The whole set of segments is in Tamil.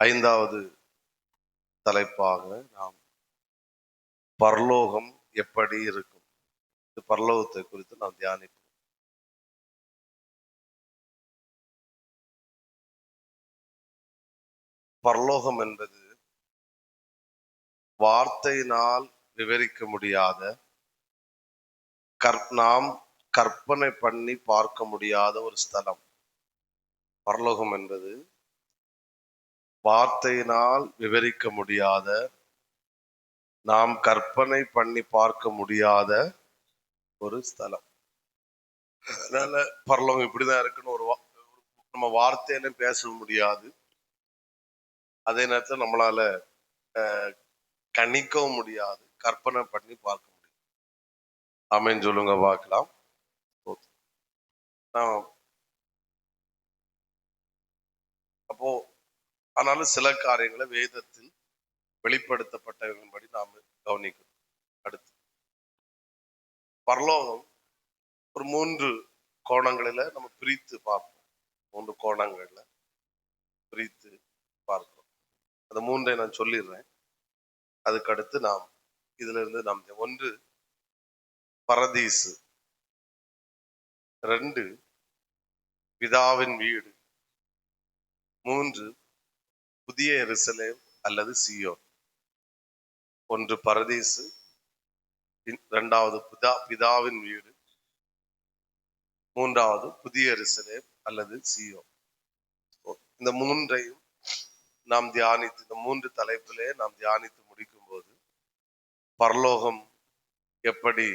ஐந்தாவது தலைப்பாக நாம் பரலோகம் எப்படி இருக்கும்? இந்த பரலோகத்தை குறித்து நாம் தியானிப்போம். பரலோகம் என்பது வார்த்தையினால் விவரிக்க முடியாத கற் நாம் கற்பனை பண்ணி பார்க்க முடியாத ஒரு ஸ்தலம். பரலோகம் என்பது வார்த்தையினால் விவரிக்க முடியாத நாம் கற்பனை பண்ணி பார்க்க முடியாத ஒரு ஸ்தலம். அதனால பரலோகம் இப்படிதான் இருக்குன்னு ஒரு வா- நம்ம வார்த்தையில பேச முடியாது. அதே நேரத்தில் நம்மளால அஹ், கணிக்கவும் முடியாது கற்பனை பண்ணி பார்க்க முடியும் ஆமென் சொல்லுங்க பார்க்கலாம். நான் ஆனாலும் சில காரியங்களை வேதத்தில் வெளிப்படுத்தப்பட்டபடி நாம் கவனிக்கணும். அடுத்து பரலோகம் ஒரு மூன்று கோணங்களில நம்ம பிரித்து பார்ப்போம். மூன்று கோணங்களில் பிரித்து பார்க்கிறோம் அந்த மூன்றை நான் சொல்லிடுறேன். அதுக்கு அடுத்து நாம் இதுல இருந்து நாம் ஒன்று பரதீசு. ரெண்டு பிதாவின் வீடு. மூன்று புதிய எருசலேம் அல்லது சியோ ஒன்று பரதேசு இரண்டாவது பிதா பிதாவின் வீடு. மூன்றாவது புதிய எருசலேம் அல்லது சியோ இந்த மூன்றையும் நாம் தியானித்து இந்த மூன்று தலைப்பிலே நாம் தியானித்து முடிக்கும் போது பரலோகம் எப்படி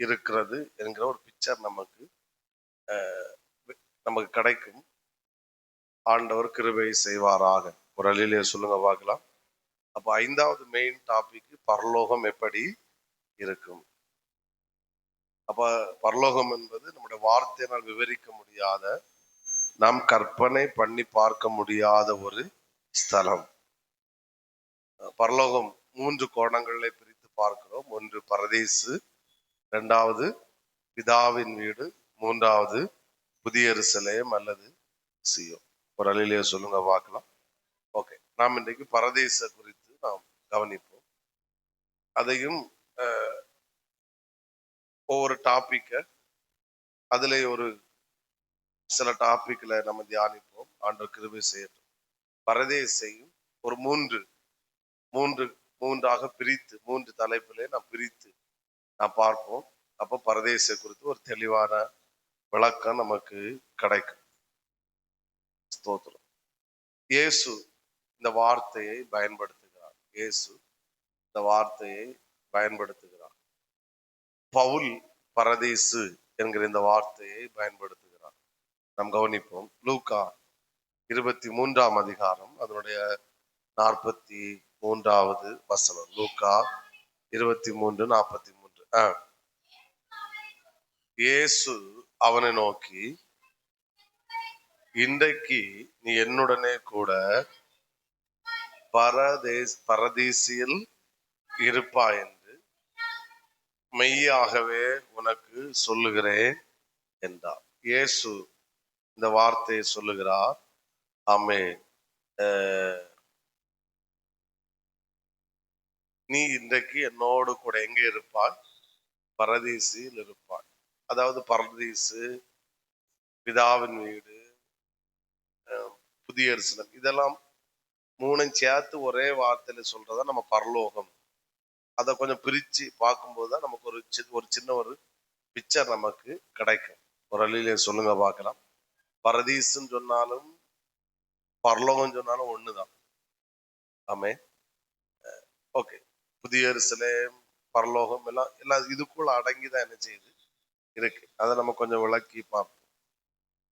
இருக்கிறது என்கிற ஒரு பிக்சர் நமக்கு நமக்கு கிடைக்கும். ஆண்டவர் கிருபை செய்வாராக. ஒரு அழிலே சொல்லுங்க பார்க்கலாம். அப்போ ஐந்தாவது மெயின் டாபிக் பரலோகம் எப்படி இருக்கும்? அப்ப பரலோகம் என்பது நம்முடைய வார்த்தையினால் விவரிக்க முடியாத நாம் கற்பனை பண்ணி பார்க்க முடியாத ஒரு ஸ்தலம். பரலோகம் மூன்று கோணங்களை பிரித்து பார்க்கிறோம். ஒன்று பரதேசு ரெண்டாவது பிதாவின் வீடு மூன்றாவது புதிய சிலையம் அல்லது சியோ ஒரு அழிலே சொல்லுங்க பார்க்கலாம். நாம் இன்றைக்கு பரதேச குறித்து நாம் கவனிப்போம். அதையும் அஹ், ஒவ்வொரு டாப்பிக்கை அதில் ஒரு சில டாபிக்ல நம்ம தியானிப்போம். ஆண்டு கிருபை செய்யட்டும். பரதேசையும் ஒரு மூன்று மூன்று மூன்றாக பிரித்து மூன்று தலைப்பிலே நாம் பிரித்து நாம் பார்ப்போம். அப்போ பரதேச குறித்து ஒரு தெளிவான விளக்கம் நமக்கு கிடைக்கும். ஸ்தோத்திரம். இயேசு இந்த வார்த்தையை பயன்படுத்துகிறார். இயேசு இந்த வார்த்தையை பயன்படுத்துகிறார். பவுல் பரதேசு என்கிற இந்த வார்த்தையை பயன்படுத்துகிறார். நாம் கவனிப்போம். லூகா இருபத்தி மூன்றாம் அதிகாரம் அதனுடைய நாற்பத்தி மூன்றாவது வசனம். லூகா இருபத்தி மூன்று நாற்பத்தி மூன்று இயேசு அவனை நோக்கி இன்றைக்கு நீ என்னுடனே கூட பரதேஸ் பரதீசியில் இருப்பாய் என்று மெய்யாகவே உனக்கு சொல்லுகிறேன் என்றார். இயேசு இந்த வார்த்தையை சொல்லுகிறார். ஆமே நீ இன்றைக்கு என்னோடு கூட எங்கே இருப்பாய்? பரதீசில் இருப்பாய். அதாவது பரதீசு பிதாவின் வீடு புதிய அரசனம் இதெல்லாம் மூணும் சேர்த்து ஒரே வார்த்தையில சொல்றதா நம்ம பரலோகம். அதை கொஞ்சம் பிரிச்சு பார்க்கும்போது தான் நமக்கு ஒரு சி- ஒரு சின்ன ஒரு பிக்சர் நமக்கு கிடைக்கும். ஒரு அழியில சொல்லுங்க பார்க்கலாம். பரதீசுன்னு சொன்னாலும் பரலோகம் சொன்னாலும் ஒண்ணுதான். ஆமே ஓகே புதிய எருசலேம் பரலோகம் எல்லாம் எல்லாம் இதுக்குள்ள அடங்கி தான் என்ன செய்யுது? இருக்கு. அதை நம்ம கொஞ்சம் விளக்கி பார்ப்போம்.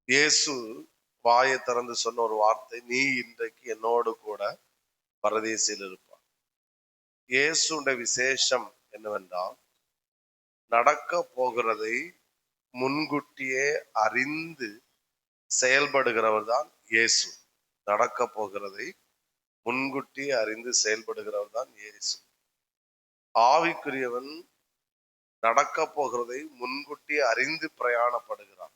இயேசு வாயை திறந்து சொன்ன ஒரு வார்த்தை நீ இன்றைக்கு என்னோடு கூட பரதேசியில் இருப்பார் இயேசுடைய விசேஷம் என்னவென்றால் நடக்க போகிறதை முன்கூட்டியே அறிந்து செயல்படுகிறவர் தான் இயேசு. நடக்க போகிறதை முன்கூட்டி அறிந்து செயல்படுகிறவர் தான் இயேசு. ஆவிக்குரியவன் நடக்க போகிறதை முன்கூட்டி அறிந்து பிரயாணப்படுகிறான்.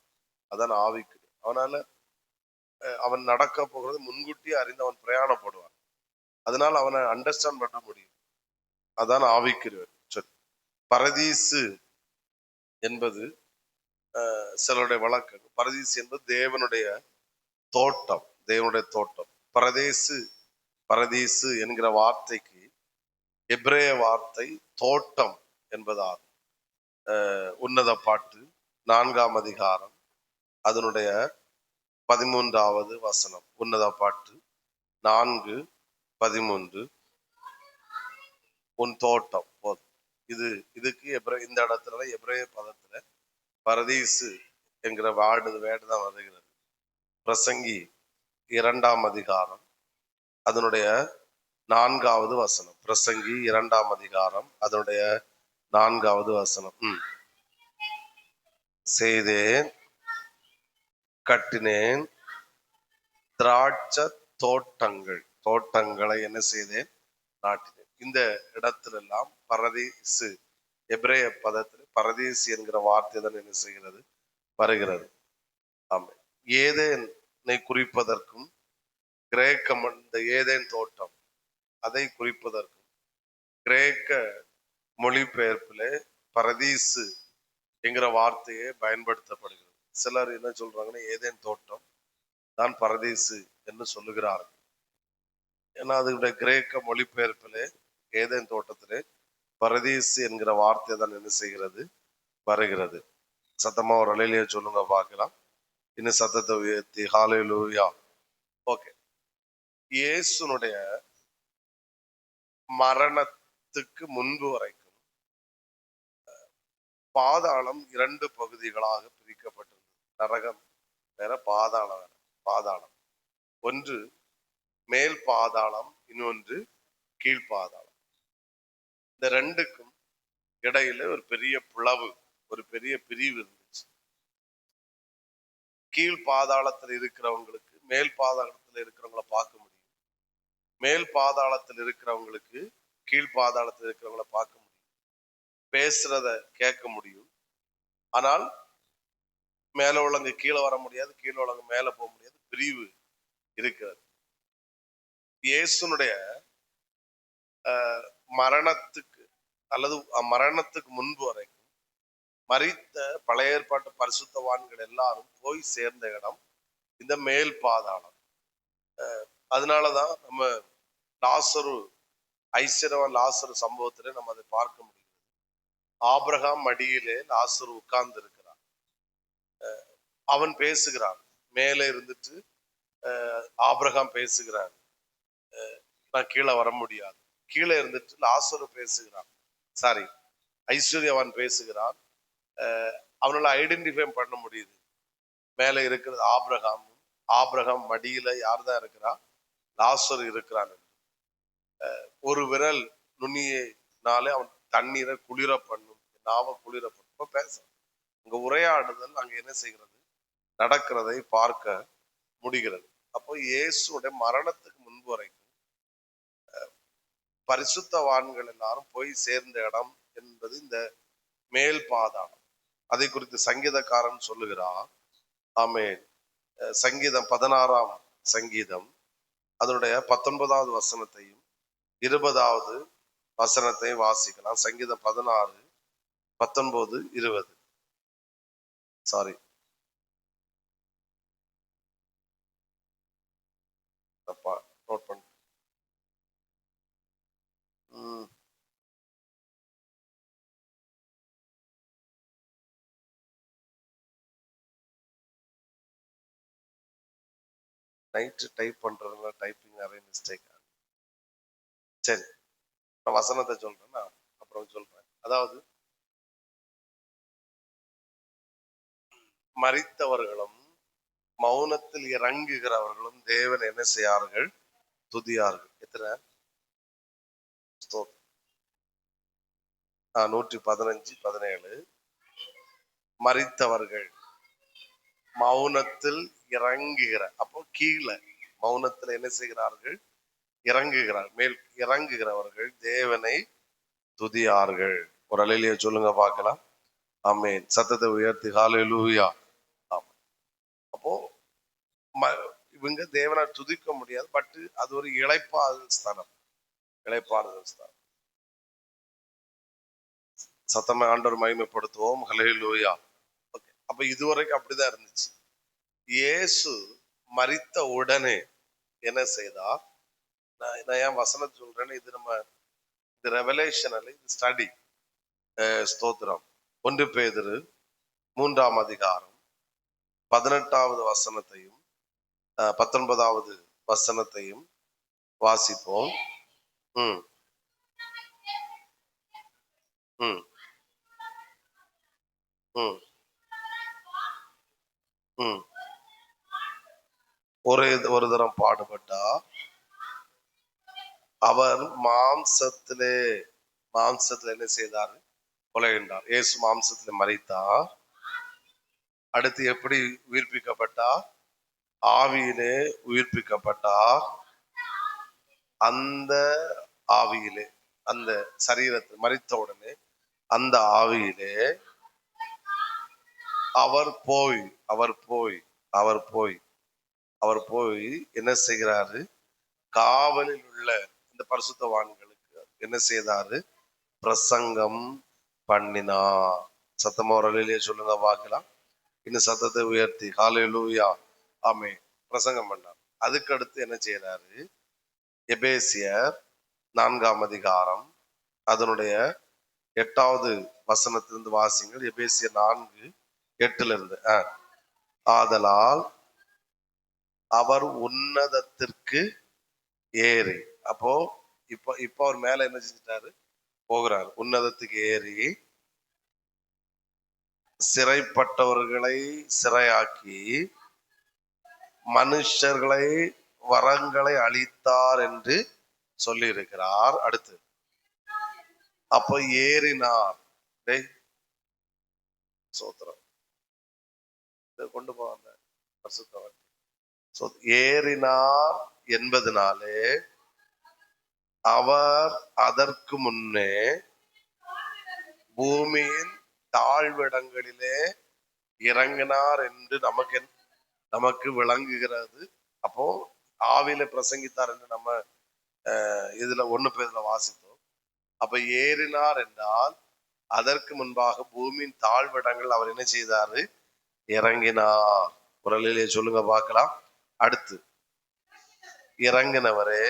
அதான் ஆவிக்குரிய. அவனால அவன் நடக்க போகிறது முன்கூட்டியே அறிந்து அவன் பிரயாணப்படுவான். அதனால அவனை அண்டர்ஸ்டாண்ட் பண்ண முடியும். அதான் ஆவிக்கிறவர் சொல். பரதீசு என்பது சிலருடைய வழக்கு பரதீசு என்பது தேவனுடைய தோட்டம் தேவனுடைய தோட்டம். பரதேசு பரதீசு என்கிற வார்த்தைக்கு எப்ரேய வார்த்தை தோட்டம் என்பதாகும். உன்னத பாட்டு நான்காம் அதிகாரம் அதனுடைய பதிமூன்றாவது வசனம் உன்னத பாட்டு. நான்கு பதிமூன்று. உன் தோட்டம் போதும். இது இதுக்கு எப்ரே இந்த இடத்துல எப்ரே பதத்துல பரதீசு என்கிற வார்டு வேர்டு தான் வருகிறது. பிரசங்கி இரண்டாம் அதிகாரம் அதனுடைய நான்காவது வசனம். பிரசங்கி இரண்டாம் அதிகாரம் அதனுடைய நான்காவது வசனம். ம். செய்தேன் கட்டினேன். திராட்ச தோட்டங்கள் தோட்டங்களை என்ன செய்தேன்? நாட்டினேன். இந்த இடத்துல எல்லாம் பரதீசு எபிரேய பதத்தில் பரதீசு என்கிற வார்த்தை தான் என்ன செய்கிறது? வருகிறது. ஆமை ஏதேனை குறிப்பதற்கும் கிரேக்கம் இந்த ஏதேன் தோட்டம் அதை குறிப்பதற்கும் கிரேக்க மொழிபெயர்ப்பிலே பரதீசு என்கிற வார்த்தையே பயன்படுத்தப்படுகிறது. சிலர் என்ன சொல்றாங்கன்னா ஏதேன் தோட்டம் தான் பரதீசு என்று சொல்லுகிறார்கள். ஏன்னா அதனுடைய கிரேக்க மொழிபெயர்ப்பிலே ஏதேன் தோட்டத்திலே பரதீசு என்கிற வார்த்தை தான் என்ன செய்கிறது வருகிறது. சத்தமா ஒரு அலையிலேயே சொல்லுங்க பார்க்கலாம். இன்னும் சத்தத்தை உயர்த்தி ஹாலையிலூயா ஓகே இயேசுனுடைய மரணத்துக்கு முன்பு வரைக்கும் பாதாளம் இரண்டு பகுதிகளாக பிரிக்கப்பட்டது நரகம் வேற பாதாளம் வேற பாதாளம். ஒன்று மேல் பாதாளம் இன்னொன்று கீழ்பாதாளம் இந்த ரெண்டுக்கும் இடையில ஒரு பெரிய புலவு ஒரு பெரிய பிரிவு இருந்துச்சு. கீழ் பாதாளத்தில் இருக்கிறவங்களுக்கு மேல் பாதாளத்தில் இருக்கிறவங்கள பார்க்க முடியும். மேல் பாதாளத்தில் இருக்கிறவங்களுக்கு கீழ் பாதாளத்தில் இருக்கிறவங்கள பார்க்க முடியும். பேசுறத கேட்க முடியும். ஆனால் மேல உள்ளவங்க கீழே வர முடியாது கீழே உள்ளவங்க மேல போக முடியாது. பிரிவு இருக்கிறது. இயேசுனுடைய ஆஹ், மரணத்துக்கு அல்லது மரணத்துக்கு முன்பு வரைக்கும் மறித்த பழைய ஏற்பாட்டு பரிசுத்தவான்கள் எல்லாரும் போய் சேர்ந்த இடம் இந்த மேல் பாதாளம். அஹ் அதனாலதான் நம்ம லாசரு ஐஸ்வரவன் லாசரு சம்பவத்திலே நம்ம அதை பார்க்க முடியும் ஆபிரகாம் மடியிலே லாசரு உட்கார்ந்து இருக்கு அவன் பேசுகிறான். மேலே இருந்துட்டு ஆபிரகாம் பேசுகிறான் நான் கீழே வர முடியாது. கீழே இருந்துட்டு லாசரு பேசுகிறான். சாரி ஐஸ்வர்யவான் பேசுகிறான். அவனால் அவனால ஐடென்டிஃபை பண்ண முடியுது. மேலே இருக்கிறது ஆபிரகாம் ஆபிரகாம் மடியில யார் தான் இருக்கிறா? லாசர் இருக்கிறான் என்று. ஒரு விரல் நுனியினாலே அவன் தண்ணீரை குளிர பண்ணும் நாம குளிர பண்ணும். பேச உங்கள் அங்க உரையாடுதல் அங்க என்ன செய்கிறது? நடக்கிறதை பார்க்க முடிகிறது. அப்போ இயேசுடைய மரணத்துக்கு முன்பு வரைக்கும் பரிசுத்தவான்கள் எல்லாரும் போய் சேர்ந்த இடம் என்பது இந்த மேல் பாதாளம். அதை குறித்து சங்கீதக்காரன் சொல்லுகிறார் ஆமென். சங்கீதம் பதினாறாம் சங்கீதம் அதனுடைய பத்தொன்பதாவது வசனத்தையும் இருபதாவது வசனத்தையும் வாசிக்கலாம். சங்கீதம் பதினாறு பத்தொன்பது இருபது. சாரி நோட் பண்ண. நைட்டு டைப் பண்றதுல டைப்பிங் நிறைய மிஸ்டேக் ஆகும் சரி. நான் வசனத்தை சொல்றேன் நான் அப்புறம் சொல்றேன். அதாவது மரித்தவர்களும் மௌனத்தில் இறங்குகிறவர்களும் தேவன் என்ன செய்யார்கள் துதியார்கள். எத்தனை? நூற்றி பதினஞ்சு பதினேழு. மறித்தவர்கள் மௌனத்தில் இறங்குகிற அப்போ கீழே மௌனத்தில் என்ன செய்கிறார்கள்? இறங்குகிறார். மேல் இறங்குகிறவர்கள் தேவனை துதியார்கள். ஒரு அலையிலேயே சொல்லுங்க பார்க்கலாம். ஆமென். சத்தத்தை உயர்த்தி. ஹalleluya. ஆமா அப்போ இவங்க தேவனை துதிக்க முடியாது பட் அது ஒரு இளைப்பாறுதல் ஸ்தலம் இளைப்பாறுதல் ஸ்தலம் சத்தமே ஆண்டவர் மகிமைப்படுத்துவோம். ஹalleluya. ஓகே அப்ப இதுவரைக்கும் அப்படிதான் இருந்துச்சு. இயேசு மறித்த உடனே என்ன செய்தார்? நான் நான் ஏன் வசனத்தை சொல்றேன்னு இது நம்ம இது ரெவலேஷன் அல்ல இது ஸ்டடி ஸ்தோத்திரம். ஒன்று பேதிரு மூன்றாம் அதிகாரம் பதினெட்டாவது வசனத்தையும் பத்தொன்பதாவது வசனத்தையும் வாசிப்போம். ம். ம். ம். ம். ஒரே ஒரு தரம் பாடுபட்டா அவர் மாம்சத்திலே மாம்சத்துல என்ன செய்தார்? கொலைகின்றார் இயேசு மாம்சத்துல மறித்தார் அடுத்து எப்படி உயிர்ப்பிக்கப்பட்டா ஆவியிலே உயிர்ப்பிக்கப்பட்டார் அந்த ஆவியிலே அந்த சரீரத்தை மறித்த உடனே அந்த ஆவியிலே அவர் போய் அவர் போய் அவர் போய் அவர் போய் என்ன செய்கிறாரு? காவலில் உள்ள இந்த பரிசுத்தவான்களுக்கு என்ன செய்தாரு? பிரசங்கம் பண்ணினார். சத்தமா ஒரு சொல்லுங்க பார்க்கலாம் இன்னும் சத்தத்தை உயர்த்தி. ஹalleluya. ஆமே பிரசங்கம் பண்ணார். அதுக்கடுத்து என்ன செய்யறாரு எபேசியர் நான்காம் அதிகாரம் அதனுடைய எட்டாவது வசனத்திலிருந்து வாசிங்கள். எபேசியர் நான்கு எட்டுல இருந்து அஹ். ஆதலால் அவர் உன்னதத்திற்கு ஏறி அப்போ இப்போ இப்போ அவர் மேல என்ன செஞ்சிட்டாரு? போகிறார். உன்னதத்துக்கு ஏறி சிறைப்பட்டவர்களை சிறையாக்கி மனுஷர்களை வரங்களை அளித்தார் என்று சொல்லி இருக்கிறார் அடுத்து. அப்போ ஏறினார். டேய் சோத்திரம். கொண்டு போவாங்க ஏறினார் என்பதனாலே அவர் அதற்கு முன்னே பூமியின் தாழ்விடங்களிலே இறங்கினார் என்று நமக்கு நமக்கு விளங்குகிறது. அப்போ ஆவியில பிரசங்கித்தார் என்று நம்ம அஹ், இதுல ஒண்ணு பேர்ல வாசித்தோம். அப்ப ஏறினார் என்றால் அதற்கு முன்பாக பூமியின் தாழ்விடங்கள் அவர் என்ன செய்தாரு? இறங்கினார். குரலிலே சொல்லுங்க பார்க்கலாம். அடுத்து. இறங்கினவரே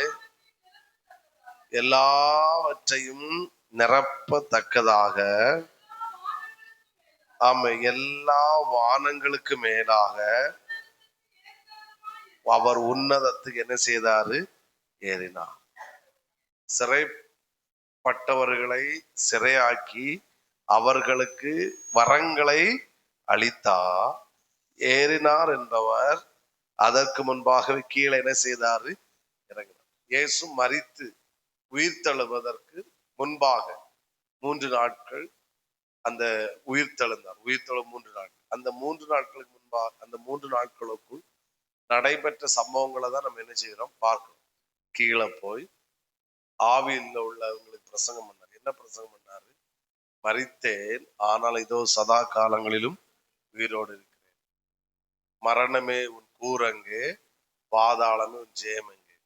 எல்லாவற்றையும் நிரப்பத்தக்கதாக ஆமா எல்லா வானங்களுக்கு மேலாக அவர் உன்னதத்துக்கு என்ன செய்தாரு? ஏறினார். சிறைப்பட்டவர்களை சிறையாக்கி அவர்களுக்கு வரங்களை அளித்தார். ஏறினார் என்பவர் அதற்கு முன்பாகவே கீழே என்ன செய்தாரு? இறங்கினார். இயேசு மரித்து தழுவதற்கு முன்பாக மூன்று நாட்கள் அந்த உயிர் தழுந்தார். உயிர்த்தெழும் மூன்று நாட்கள். அந்த மூன்று நாட்களுக்கு முன்பாக அந்த மூன்று நாட்களுக்குள் நடைபெற்ற சம்பவங்களை தான் நம்ம என்ன செய்யறோம்? பார்க்கணும். கீழே போய் ஆவியில் உள்ளவங்களுக்கு பிரசங்கம் பண்ணார். என்ன பிரசங்கம் பண்ணாரு? மறித்தேன் ஆனால் இதோ சதா காலங்களிலும் உயிரோடு இருக்கிறேன். மரணமே உன் கூரங்கே பாதாளமே உன் ஜெயமெங்கே.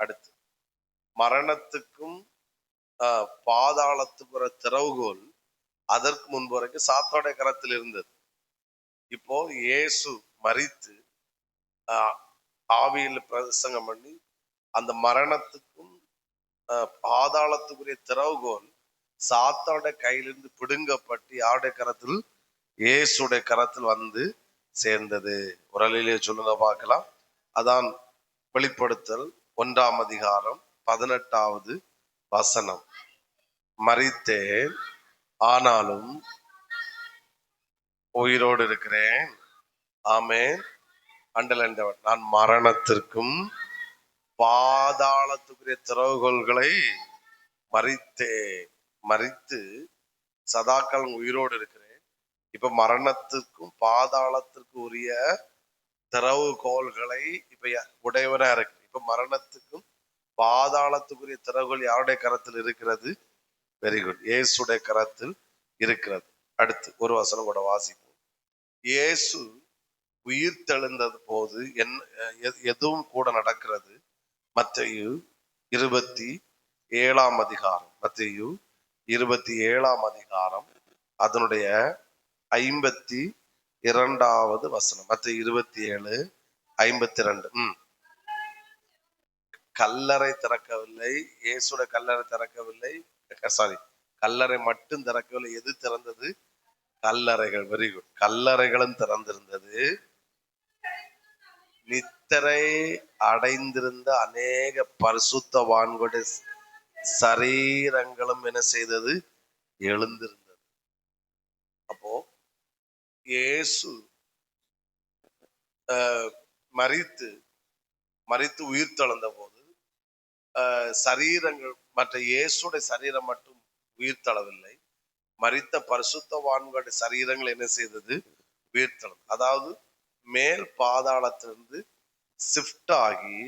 அடுத்து மரணத்துக்கும் ஆஹ், பாதாளத்துக்கு ஒரு திறவுகோல் அதற்கு முன்பு வரைக்கும் சாத்தோட கரத்தில் இருந்தது. இப்போ இயேசு மறித்து ஆவியில் பிரசங்கம் பண்ணி அந்த மரணத்துக்கும் ஆஹ், பாதாளத்துக்குரிய திறவுகோல் சாத்தோட கையிலிருந்து பிடுங்கப்பட்டு யாருடைய கரத்தில்? இயேசுடைய கரத்தில் வந்து சேர்ந்தது. உரலிலே சொல்லுங்க பார்க்கலாம். அதான் வெளிப்படுத்தல் ஒன்றாம் அதிகாரம் பதினெட்டாவது வசனம். மறித்தேன் ஆனாலும் உயிரோடு இருக்கிறேன். ஆமேன். அண்டலண்டவன் நான் மரணத்திற்கும் பாதாளத்துக்குரிய திறவுகோள்களை மறித்தேன். மறித்து சதாக்காலம் உயிரோடு இருக்கிறேன். இப்ப மரணத்துக்கும் பாதாளத்திற்கும் உரிய திறவுகோள்களை இப்ப உடையவனா இருக்கு இப்ப மரணத்துக்கும் பாதாளத்துக்குரிய திறவுகள் யாருடைய கரத்தில் இருக்கிறது? வெரி குட் இயேசுடைய கரத்தில் இருக்கிறது. அடுத்து ஒரு வசனம் கூட வாசிப்போம். இயேசு உயிர் தெழுந்தது போது என் எ- எதுவும் கூட நடக்கிறது? மத்தையு இருபத்தி ஏழாம் அதிகாரம். மத்தையு இருபத்தி ஏழாம் அதிகாரம் அதனுடைய ஐம்பத்தி இரண்டாவது வசனம். மத்த இருபத்தி ஏழு ஐம்பத்தி ரெண்டு. ம். கல்லறை திறக்கவில்லை இயேசுட கல்லறை திறக்கவில்லை சாரி கல்லறை மட்டும் திறக்கவில்லை. எது திறந்தது? கல்லறைகள். வெரி குட் கல்லறைகளும் திறந்திருந்தது. நித்திரை அடைந்திருந்த அநேக பரிசுத்தவான்களுடைய சரீரங்களும் என்ன செய்தது? எழுந்திருந்தது. அப்போ இயேசு மறித்து மறித்து உயிர் தளர்ந்த போது ஆஹ், சரீரங்கள் மற்ற இயேசுடைய சரீரம் மட்டும் உயிர் தளவில்லை மரித்த பரிசுத்தவான்களுடைய சரீரங்கள் என்ன செய்தது? உயிர் தளர்ந்தது அதாவது மேல் பாதாளத்திலிருந்து ஷிஃப்ட் ஆகி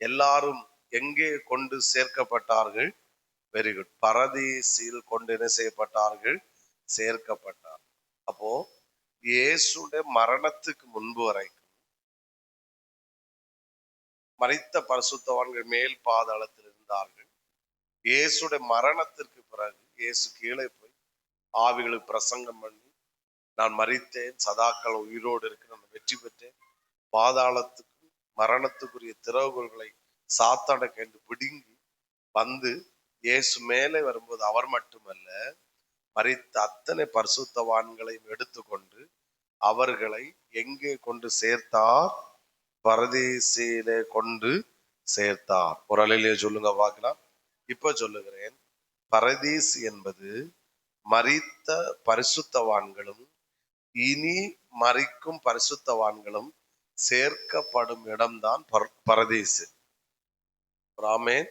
எல்லாரும் எங்கே கொண்டு சேர்க்கப்பட்டார்கள்? வெரி குட் பரதீசில் கொண்டு என்ன செய்யப்பட்டார்கள்? சேர்க்கப்பட்டார். அப்போ இயேசுடைய மரணத்துக்கு முன்பு வரைக்கும் மறைத்த பரிசுத்தவான்கள் மேல் பாதாளத்தில் இருந்தார்கள். இயேசுடைய மரணத்திற்கு பிறகு இயேசு கீழே போய் ஆவிகளுக்கு பிரசங்கம் பண்ணி நான் மறித்தேன் சதாக்கள் உயிரோடு இருக்கு நான் வெற்றி பெற்றேன். பாதாளத்துக்கு மரணத்துக்குரிய திறவுகோள்களை சாத்தாட கண்டு பிடுங்கி வந்து இயேசு மேலே வரும்போது அவர் மட்டுமல்ல மறித்த அத்தனை பரிசுத்தவான்களையும் எடுத்துக்கொண்டு அவர்களை எங்கே கொண்டு சேர்த்தார்? பரதேசியிலே கொண்டு சேர்த்தார். குரலிலேயே சொல்லுங்க பார்க்கலாம் இப்ப சொல்லுகிறேன் பரதீஸ் என்பது மறித்த பரிசுத்தவான்களும் இனி மறிக்கும் பரிசுத்தவான்களும் சேர்க்கப்படும் இடம்தான் பர- ராமேன்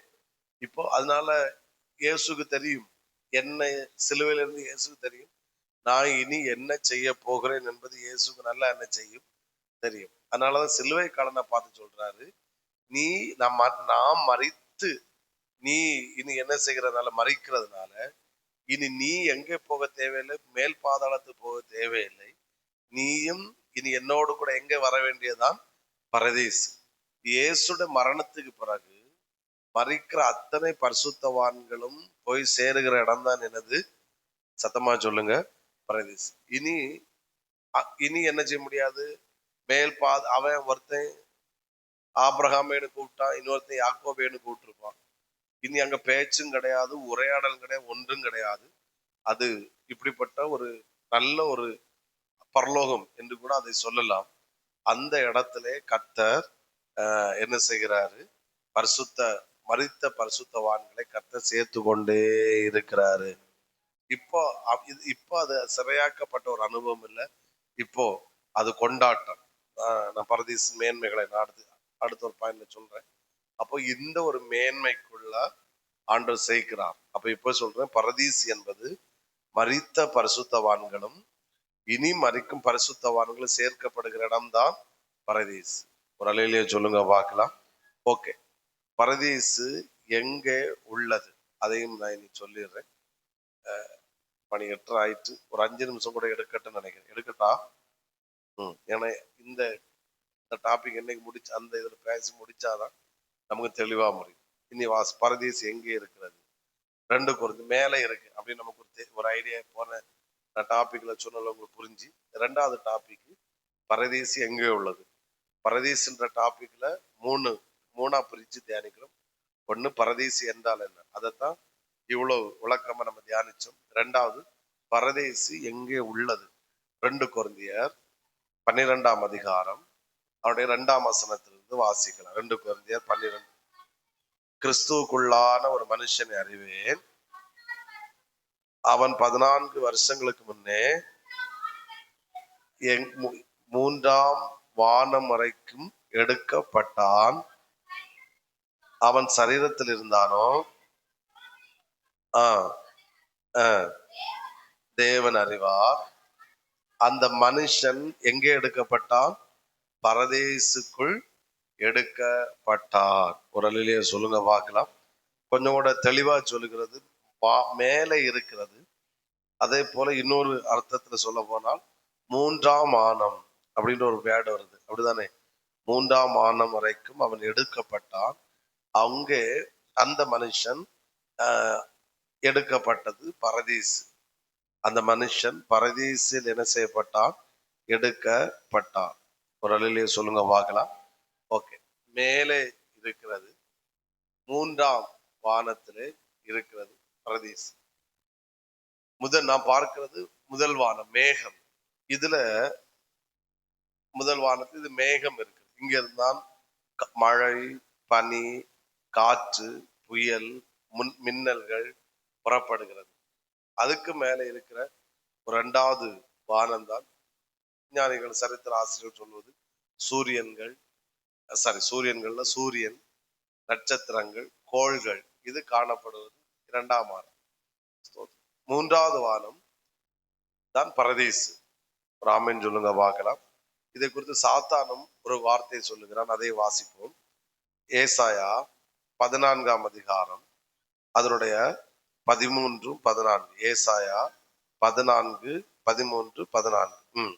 இப்போ அதனால இயேசுக்கு தெரியும். என்ன சிலுவையில இருந்து இயேசுக்கு தெரியும். நான் இனி என்ன செய்ய போகிறேன் என்பது இயேசுக்கு நல்லா என்ன செய்யும்? தெரியும். அதனாலதான் சிலுவை காலனை பார்த்து சொல்றாரு. நீ நம்ம நாம் மறித்து நீ இனி என்ன செய்கிறதுனால மறிக்கிறதுனால இனி நீ எங்கே போக தேவையில்லை? மேல் பாதாளத்துக்கு போக தேவையில்லை. நீயும் இனி என்னோடு கூட எங்க வர வேண்டியதுதான்? பரதீஸ் இயேசுட மரணத்துக்கு பிறகு மறிக்கிற அத்தனை பரிசுத்தவான்களும் போய் சேருகிற இடம் தான் என்னது? சத்தமா சொல்லுங்க பரதீஸ் இனி அ- இனி என்ன செய்ய முடியாது? மேல் பா அவன் ஒருத்தன் ஆப்ரஹாமேனு கூப்பிட்டான் இன்னொருத்தன் யாக்கோபேனு கூப்பிட்டுருப்பான். இனி அங்க பேச்சும் கிடையாது உரையாடல் கிடையாது ஒன்றும் கிடையாது. அது இப்படிப்பட்ட ஒரு நல்ல ஒரு பரலோகம் என்று கூட அதை சொல்லலாம். அந்த இடத்திலே கர்த்தர் ஆஹ், என்ன செய்கிறாரு? பரிசுத்த மரித்த பரிசுத்தவான்களை கர்த்தர் சேர்த்து கொண்டே இருக்கிறாரு. இப்போ இது இப்போ அது சிறையாக்கப்பட்ட ஒரு அனுபவம் இல்லை. இப்போ அது கொண்டாட்டம். ஆஹ், நான் பரதீஸ் மேன்மைகளை நான் அடுத்து அடுத்த ஒரு பாயிண்ட்ல சொல்றேன். அப்போ இந்த ஒரு மேன்மைக்குள்ள ஆண்டவர் சேர்க்கிறார். அப்ப இப்போ சொல்றேன் பரதீஸ் என்பது மரித்த பரிசுத்தவான்களும் இனி மறிக்கும் பரிசுத்தவான்களும் சேர்க்கப்படுகிற இடம்தான் பரதீஸ் ஒரு அலையிலேயே சொல்லுங்க பார்க்கலாம். ஓகே. பரதீசு எங்கே உள்ளது? அதையும் நான் இனி சொல்லிடுறேன். மணி எட்டரை ஆயிட்டு ஒரு அஞ்சு நிமிஷம் கூட எடுக்கட்டும்னு நினைக்கிறேன். எடுக்கட்டா? ம். ஏன்னா இந்த இந்த டாபிக் என்னைக்கு முடிச்சு அந்த இதில் பேசி முடிச்சாதான் நமக்கு தெளிவா முடியும். இனி வாஸ் பரதீஸ் எங்கே இருக்கிறது? ரெண்டு குறைஞ்சு மேலே இருக்கு. அப்படின்னு நமக்கு ஒரு ஒரு ஐடியா போன டாபிக்ல சொன்னால உங்களுக்கு புரிஞ்சு. ரெண்டாவது டாபிக் பரதேசி எங்கே உள்ளது? பரதேசின்ற டாப்பிக்கில் மூணு மூணா பிரித்து தியானிக்கிறோம். ஒண்ணு பரதேசி என்றால் என்ன? அதைத்தான் இவ்வளோ விளக்கமாக நம்ம தியானித்தோம் ரெண்டாவது பரதேசி எங்கே உள்ளது? ரெண்டு குழந்தையர் பன்னிரெண்டாம் அதிகாரம் அவருடைய ரெண்டாம் வசனத்திலிருந்து வாசிக்கலாம். ரெண்டு குழந்தையர் பன்னிரெண்டு கிறிஸ்துவுக்குள்ளான ஒரு மனுஷனை அறிவேன். அவன் பதினான்கு வருஷங்களுக்கு முன்னே எங் மூன்றாம் வானம் வரைக்கும் எடுக்கப்பட்டான். அவன் சரீரத்தில் இருந்தானோ? தேவன் அறிவார். அந்த மனுஷன் எங்கே எடுக்கப்பட்டான்? பரதேசுக்குள் எடுக்கப்பட்டான். ஒரு சொல்லுங்க பார்க்கலாம். கொஞ்சம் கூட தெளிவா சொல்லுகிறது. பா- மேலே இருக்கிறது. அதே போல இன்னொரு அர்த்தத்துல சொல்ல போனால் மூன்றாம் ஆனம் அப்படின்ற ஒரு வேர்டு வருது. அப்படிதானே? மூன்றாம் ஆனம் வரைக்கும் அவன் எடுக்கப்பட்டான். அங்கே அந்த மனுஷன் எடுக்கப்பட்டது பரதீஸ் அந்த மனுஷன் பரதீசில் என்ன செய்யப்பட்டான்? எடுக்கப்பட்டான். ஒரு அலையிலேயே சொல்லுங்க பார்க்கலாம். ஓகே. மேலே இருக்கிறது மூன்றாம் வானத்திலே இருக்கிறது. பிரதேசம். முதல் நான் பார்க்கிறது முதல் வானம் மேகம். இதுல முதல் வானத்தில் இது மேகம் இருக்கு இங்க இருந்தான் மழை பனி காற்று புயல் முன் மின்னல்கள் புறப்படுகிறது. அதுக்கு மேலே இருக்கிற ஒரு ரெண்டாவது வானம் விஞ்ஞானிகள் சரித்திர ஆசிரியர் சொல்வது சூரியன்கள் சாரி சூரியன்கள்ல சூரியன் நட்சத்திரங்கள் கோள்கள். இது காணப்படுவது இரண்டாம் வானம் மூன்றாவது வானம் தான் பரதீசு. ராமன் சொல்லுங்க பார்க்கலாம். இதை குறித்து சாத்தானும் ஒரு வார்த்தை சொல்லுகிறான். அதை வாசிப்போம். ஏசாயா பதினான்காம் அதிகாரம் அதனுடைய பதிமூன்று பதினான்கு. ஏசாயா பதினான்கு பதிமூன்று பதினான்கு. ம்.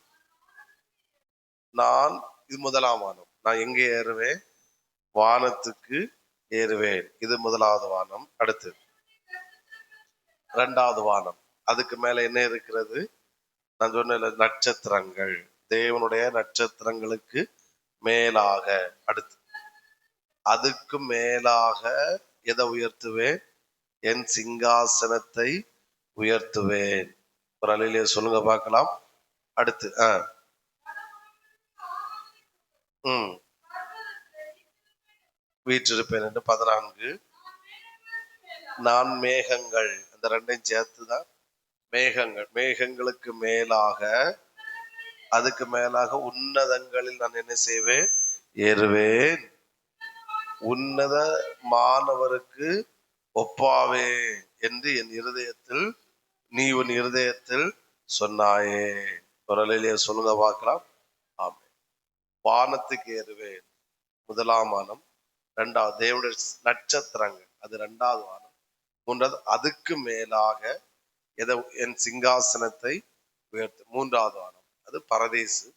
நான் இது முதலாம் வானம் நான் எங்கே ஏறுவேன்? வானத்துக்கு ஏறுவேன். இது முதலாவது வானம் அடுத்து ரெண்டாவது வானம். அதுக்கு மேல என்ன இருக்கிறது? நான் சொன்ன நட்சத்திரங்கள். தேவனுடைய நட்சத்திரங்களுக்கு மேலாக அடுத்து. அதுக்கு மேலாக எதை உயர்த்துவேன்? என் சிங்காசனத்தை உயர்த்துவேன். ஒரு அலையிலே சொல்லுங்க பார்க்கலாம். அடுத்து ஆ. ம். வீற்றிருப்பேன் என்று பதினான்கு. நான் மேகங்கள். அந்த ரெண்டையும் சேர்த்து தான் மேகங்கள். மேகங்களுக்கு மேலாக அதுக்கு மேலாக உன்னதங்களில் நான் என்ன செய்வேன்? ஏறுவேன். உன்னத மாணவருக்கு ஒப்பாவே என்று என் இருதயத்தில் நீ உன் இருதயத்தில் சொன்னாயே. குரலிலேயே சொல்லுங்க பார்க்கலாம். ஆமே வானத்துக்கு ஏறுவேன். முதலாம் வானம். ரெண்டாவது தேவனுடைய நட்சத்திரங்கள். அது ரெண்டாவது வானம். மூன்றாவது அதுக்கு மேலாக எதை என் சிங்காசனத்தை உயர்த்து மூன்றாவது வானம் அது பரதேசு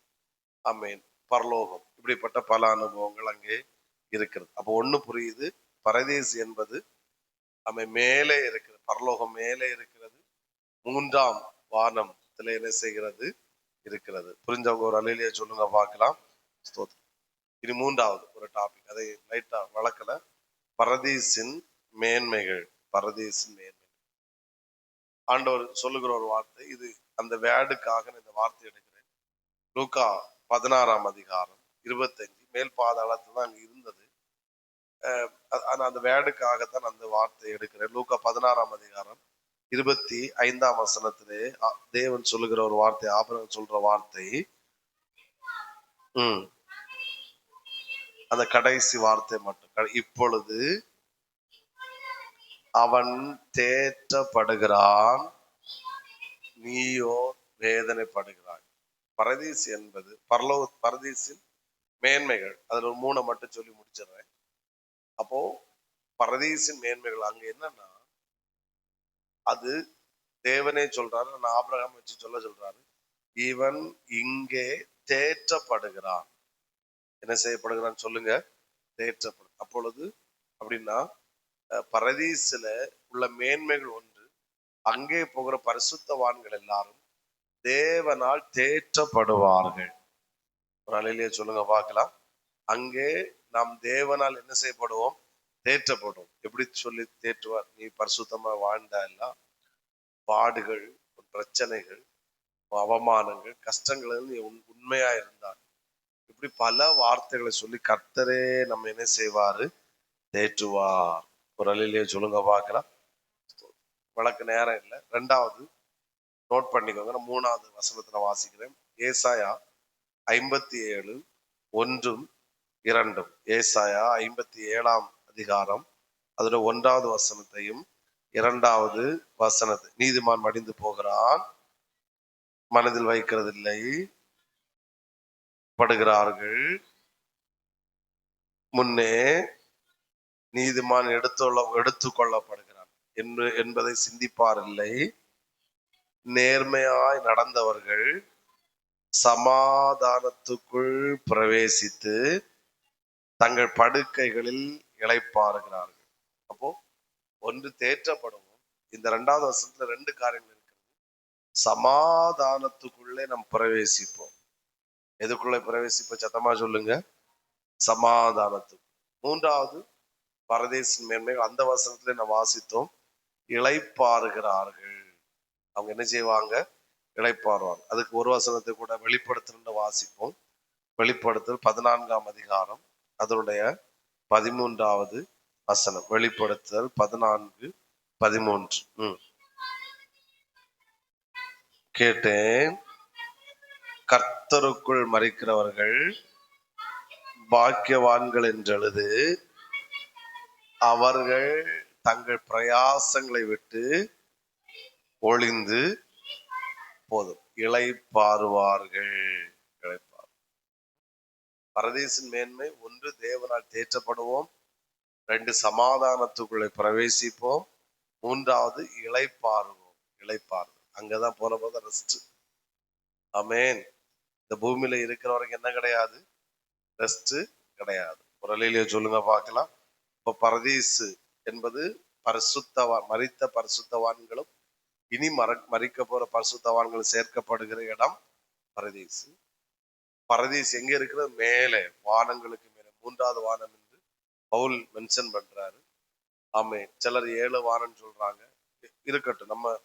அமேன் பரலோகம் இப்படிப்பட்ட பல அனுபவங்கள் அங்கே இருக்கிறது. அப்போ ஒன்று புரியுது பரதேசு என்பது அமை மேலே இருக்கிறது பரலோகம் மேலே இருக்கிறது மூன்றாம் வானத்துல என்ன செய்கிறது இருக்கிறது. புரிஞ்சவங்க ஒரு அலையிலேயே சொல்லுங்க பார்க்கலாம். ஸ்தோத்திரம். இனி மூன்றாவது ஒரு டாபிக் அதை லைட்டா வளர்க்கல. பரதீசின் மேன்மைகள். பரதேசம் ஆண்டவர் சொல்லுகிற ஒரு வார்த்தை இது அந்த வேர்டுக்காக நான் இந்த வார்த்தை எடுக்கிறேன். லூக்கா பதினாறாம் அதிகாரம் இருபத்தஞ்சு மேல் பாதாளத்துல தான் அங்க இருந்தது ஆனால் அந்த வேர்டுக்காகத்தான் அந்த வார்த்தை எடுக்கிறேன். லூக்கா பதினாறாம் அதிகாரம் இருபத்தி ஐந்தாம் வசனத்திலே தேவன் சொல்லுகிற ஒரு வார்த்தை ஆபரகம் சொல்ற வார்த்தை. ம். அந்த கடைசி வார்த்தை மட்டும். க- இப்பொழுது அவன் தேற்றப்படுகிறான். நீயோ வேதனைப்படுகிறாய். பரதீஸ் என்பது பரலோ பரதீசின் மேன்மைகள். அதுல ஒரு மூணை மட்டும் சொல்லி முடிச்சிடுறேன். அப்போ பரதீசின் மேன்மைகள் அங்க என்னன்னா அது தேவனே சொல்றாரு நான் ஆபிரகாம் வச்சு சொல்ல சொல்றாரு. இவன் இங்கே தேற்றப்படுகிறான். என்ன செய்யப்படுகிறான் சொல்லுங்க. தேற்றப்படும் அப்பொழுது அப்படின்னா பரதீசுல உள்ள மேன்மைகள் ஒன்று. அங்கே போகிற பரிசுத்தவான்கள் எல்லாரும் தேவனால் தேற்றப்படுவார்கள். ஒரு அலையிலேயே சொல்லுங்க பார்க்கலாம். அங்கே நாம் தேவனால் என்ன செய்யப்படுவோம்? தேற்றப்படுவோம். எப்படி சொல்லி தேற்றுவார்? நீ பரிசுத்தமா வாழ்ந்தா எல்லாம் பாடுகள் பிரச்சனைகள் அவமானங்கள் கஷ்டங்கள் நீ உண்- உண்மையா இருந்தால். இப்படி பல வார்த்தைகளை சொல்லி கர்த்தரே நம்ம என்ன செய்வாரு? தேற்றுவார். ஒரு அலையிலேயே சொல்லுங்க பார்க்கலாம். வழக்கு நேரம் இல்லை. ரெண்டாவது நோட் பண்ணிக்கோங்க. நான் மூணாவது வசனத்துல வாசிக்கிறேன். ஏசாயா ஐம்பத்தி ஏழு ஒன்றும் இரண்டும். ஏசாயா ஐம்பத்தி ஏழாம் அதிகாரம். அதோட ஒன்றாவது வசனத்தையும் இரண்டாவது வசனத்தை. நீதிமான் மடிந்து போகிறான். மனதில் வைக்கிறதில்லை. படுகிறார்கள். முன்னே நீதிமான் எடுத்துள்ள எடுத்துக்கொள்ளப்படுகிறான் என்று என்பதை சிந்திப்பார் இல்லை நேர்மையாய் நடந்தவர்கள் சமாதானத்துக்குள் பிரவேசித்து தங்கள் படுக்கைகளில் இழைப்பாருகிறார்கள் அப்போ ஒன்று தேற்றப்படும். இந்த ரெண்டாவது வருஷத்துல ரெண்டு காரியங்கள் இருக்கு சமாதானத்துக்குள்ளே நம் பிரவேசிப்போம். எதுக்குள்ளே பிரவேசிப்போம்? சத்தமா சொல்லுங்க. சமாதானத்துக்கு. மூன்றாவது பரதேசின் மேன்மைகள் அந்த வசனத்துல நம்ம வாசித்தோம். இழைப்பாருகிறார்கள் அவங்க என்ன செய்வாங்க? இழைப்பாருவாங்க அதுக்கு ஒரு வசனத்தை கூட வெளிப்படுத்தணும்னு வாசிப்போம். வெளிப்படுத்தல் பதினான்காம் அதிகாரம் அதனுடைய பதிமூன்றாவது வசனம். வெளிப்படுத்தல் பதினான்கு பதிமூன்று. ம். கேட்டேன். கர்த்தருக்குள் மறிக்கிறவர்கள் பாக்கியவான்கள் என்றெழுது அவர்கள் தங்கள் பிரயாசங்களை விட்டு ஒளிந்து போதும். இழைப்பாருவார்கள் இழைப்பார் பரதேசின் மேன்மை ஒன்று தேவனால் தேற்றப்படுவோம் ரெண்டு சமாதானத்துக்குள்ளே பிரவேசிப்போம் மூன்றாவது இழைப்பாருவோம் இழைப்பார்கள் அங்கதான் போன போது ரெஸ்ட் அமேன் இந்த பூமியில இருக்கிற வரைக்கும் என்ன கிடையாது? ரெஸ்ட் கிடையாது. ஒரு சொல்லுங்க பார்க்கலாம். இப்போ பரதீசு என்பது பரிசுத்தவான் மறித்த பரிசுத்தவான்களும் இனி மற மறிக்க போற பரிசுத்தவான்கள் சேர்க்கப்படுகிற இடம் பரதீசு. பரதீஸ் எங்க இருக்கிற மேலே வானங்களுக்கு மேலே. மூன்றாவது வானம் என்று பவுல் மென்ஷன் பண்றாரு. ஆமே சிலர் ஏழு வானம் சொல்றாங்க. இருக்கட்டும் நம்ம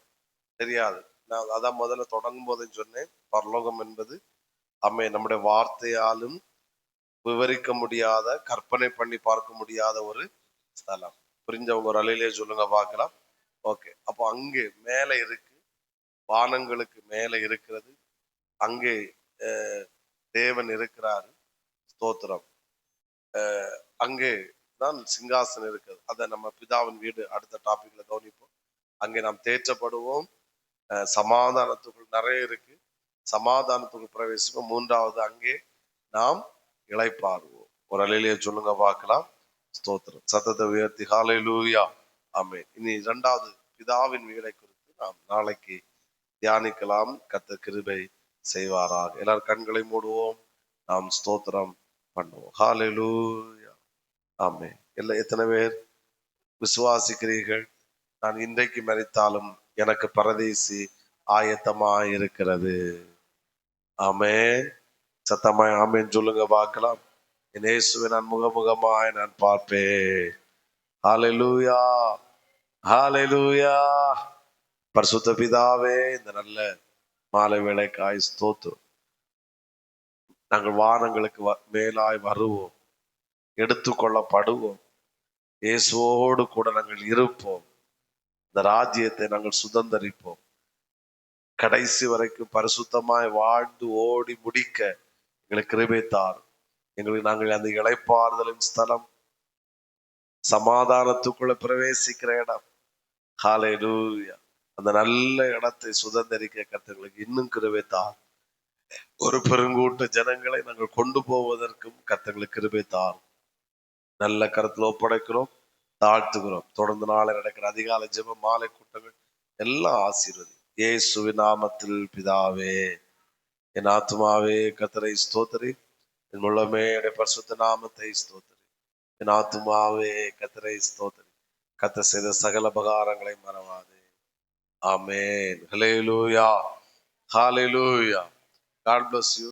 தெரியாது. நான் அதான் முதல்ல தொடங்கும் போதே சொன்னேன். பரலோகம் என்பது அம்மே நம்முடைய வார்த்தையாலும் விவரிக்க முடியாத கற்பனை பண்ணி பார்க்க முடியாத ஒரு ஸ்தலம். புரிஞ்சவங்க ஒரு அலையிலே சொல்லுங்க பார்க்கலாம். ஓகே. அப்போ அங்கே மேலே இருக்கு வானங்களுக்கு மேலே இருக்கிறது. அங்கே தேவன் இருக்கிறாரு. ஸ்தோத்திரம். அங்கே தான் சிங்காசனம் இருக்குது அதை நம்ம பிதாவின் வீடு அடுத்த டாபிக்ல கவனிப்போம். அங்கே நாம் தேற்றப்படுவோம். சமாதானத்துக்குள் நிறைய இருக்கு. சமாதானத்துக்குள் பிரவேசிப்போம். மூன்றாவது அங்கே நாம் இழைப்பாருவோம் ஒரு அலையிலேயே சொல்லுங்க பார்க்கலாம். ஸ்தோத்திரம். சத்தத்தை உயர்த்தி. ஹாலை லூயா ஆமே இனி இரண்டாவது பிதாவின் வீடை குறித்து நாம் நாளைக்கு தியானிக்கலாம். கத்த கிருபை செய்வாராக. எல்லார் கண்களை மூடுவோம். நாம் ஸ்தோத்திரம் பண்ணுவோம். ஹாலை லூயா ஆமே இல்லை எத்தனை பேர் விசுவாசிக்கிறீர்கள்? நான் இன்றைக்கு மறித்தாலும் எனக்கு பரதேசி ஆயத்தமா இருக்கிறது ஆமே சத்தமாய் ஆமேன்னு சொல்லுங்க பார்க்கலாம். என் இயேசுவை நான் முகமுகமாய் நான் பார்ப்பேன். ஹாலெலூயா ஹாலெலூயா பரிசுத்த பிதாவே இந்த நல்ல மாலை வேலைக்காய் ஸ்தோத்து நாங்கள் வானங்களுக்கு மேலாய் வருவோம். எடுத்துக்கொள்ளப்படுவோம். இயேசுவோடு கூட நாங்கள் இருப்போம். இந்த ராஜ்யத்தை நாங்கள் சுதந்திரிப்போம். கடைசி வரைக்கும் பரிசுத்தமாய் வாழ்ந்து ஓடி முடிக்க எங்களுக்கு கிருபைத்தார் எங்களுக்கு நாங்கள் அந்த இழைப்பாறுதலின் ஸ்தலம் சமாதானத்துக்குள்ள பிரவேசிக்கிற இடம். ஹாலே அந்த நல்ல இடத்தை சுதந்திரிக்க கத்தங்களுக்கு இன்னும் கிருபைத்தார் ஒரு பெருங்கூட்ட ஜனங்களை நாங்கள் கொண்டு போவதற்கும் கத்தங்களுக்கு கிருபைத்தார் நல்ல கருத்தில் ஒப்படைக்கிறோம் தாழ்த்துகிறோம். தொடர்ந்து நாளை நடக்கிற அதிகாலை ஜெப மாலை கூட்டங்கள் எல்லாம் ஆசீர்வதி. ஏசுவி நாமத்தில் பிதாவே. என் ஆத்மாவே கத்தரை ஸ்தோத்திரி. என் உள்ளமே என்னுடைய பரிசுத்த நாமத்தை ஸ்தோத்திரி. என் ஆத்மாவே கத்தரை ஸ்தோத்திரி. கத்த செய்த சகல பகாரங்களை மறவாதே. ஆமேன். ஹலே லூயா ஹாலே லூயா காட் பிளஸ் யூ